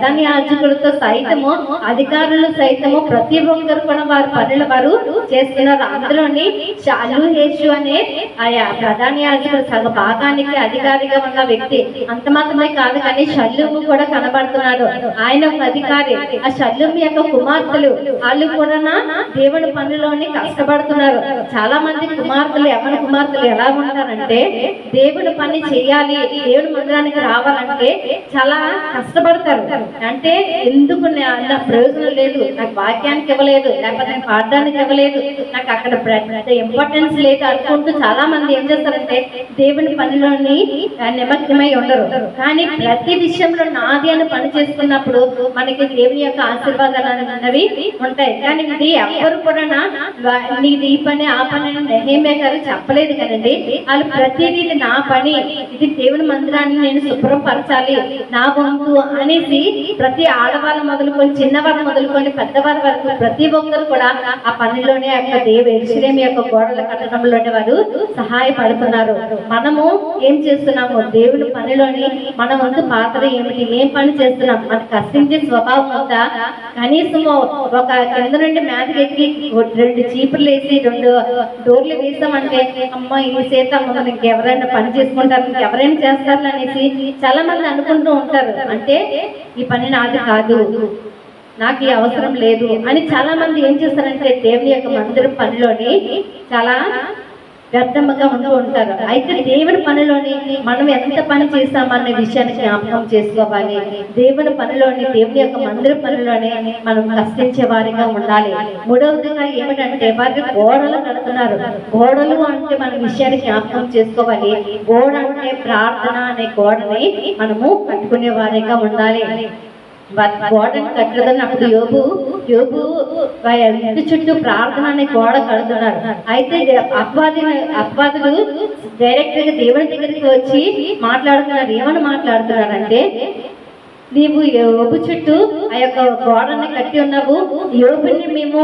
ప్రధాని యాజకులతో సైతము అధికారులు సైతము ప్రతి ఒక్కరు కూడా వారి పనులు వారు చేస్తున్నారు. అందులోని చాలు హేషు అనే ఆయా ప్రధాన యాజకుడు సగ భాగానికి అధికారిగా ఉన్న వ్యక్తి. అంత మాత్రమే కాదు కానీ షల్లుము కూడా కనబడుతున్నాడు. ఆయన ఒక అధికారి. ఆ షల్లుము యొక్క కుమార్తెలు వాళ్ళు కూడా దేవుడి పనులోని కష్టపడుతున్నారు. చాలా మంది కుమార్తెలు ఎవరి కుమార్తెలు ఎలా ఉంటారంటే దేవుడి పని చేయాలి దేవుడి మందిరానికి రావాలంటే చాలా కష్టపడతారు. అంటే ఎందుకు నా ప్రయోజనం లేదు? నాకు వాక్యానికి ఇవ్వలేదు లేకపోతే నేను పాడడానికి ఇవ్వలేదు. నాకు అక్కడ ఇంపార్టెన్స్ లేదు అనుకుంటూ చాలా మంది ఏం చేస్తారంటే దేవుని పనిలోని నిమగ్నమై ఉండరు. కానీ ప్రతి విషయంలో నాది అని పని చేసుకున్నప్పుడు మనకి దేవుని యొక్క ఆశీర్వాదాలు అన్నవి ఉంటాయి. కానీ ఇది ఎవరు కూడా నీది ఈ పని ఆ పని నెహేమే గారు చెప్పలేదు కదండి. వాళ్ళు ప్రతిదీ నా పని ఇది దేవుని మందిరాన్ని నేను శుభ్రపరచాలి నా వంతు అనేసి ప్రతి ఆడవాళ్ళు మొదలుకొని చిన్నవాళ్ళు మొదలుకొని పెద్దవారి వరకు ప్రతి ఒక్కరు కూడా ఆ పనిలోనే యొక్క దేవ ఎరుసలేం యొక్క గోడల కట్టడంలోనే వారు సహాయపడుతున్నారు. మనము ఏం చేస్తున్నాము? దేవుని పనిలోని మన వంతు పాత్ర ఏమిటి? ఏం పని చేస్తున్నాం. మనకు కష్టించే స్వభావం ఉందా కనీసం ఒక కింద నుండి మీదకి ఎక్కి రెండు చీపులు వేసి రెండు డోర్లు వేసామంటే అమ్మ ఈ సేత మనకి ఇంకెవరైనా పని చేసుకుంటారు ఇంకెవరైనా చేస్తారు అనేసి చాలా మంది అనుకుంటూ ఉంటారు. అంటే ఈ ఈ పని నాది కాదు. నాకు ఈ అవసరం లేదు అని చాలా మంది ఏం చేస్తారంటే దేవుని యొక్క మందిరం పనిలోని చాలా వ్యర్థముగా ఉంటూ ఉంటారు. అయితే దేవుని పనిలోని మనం ఎంత పని చేస్తామనే విషయాన్ని జ్ఞాపకం చేసుకోవాలి. దేవుని పనిలోని దేవుని యొక్క మందిర పనిలోనే మనం కష్టించే వారిగా ఉండాలి. మూడవదిగా ఏమిటంటే వారికి గోడలు కడుతున్నారు. గోడలు అంటే మన విషయాన్ని జ్ఞాపకం చేసుకోవాలి. గోడ అంటే ప్రార్థన అనే గోడని మనము కట్టుకునే వారిగా ఉండాలి. గోడను కట్టదని అప్పుడు యోగు యోగు ఇంటి చుట్టూ ప్రార్థన అనే గోడ కడుతున్నాడు. అయితే అపవాది అపవాదులు డైరెక్ట్గా దేవుని దగ్గరికి వచ్చి మాట్లాడుతున్నారు. ఏమని మాట్లాడుతున్నారు అంటే నీవు యోబు చుట్టూ ఆ యొక్క గోడని కట్టి ఉన్నావు. యోబుని మేము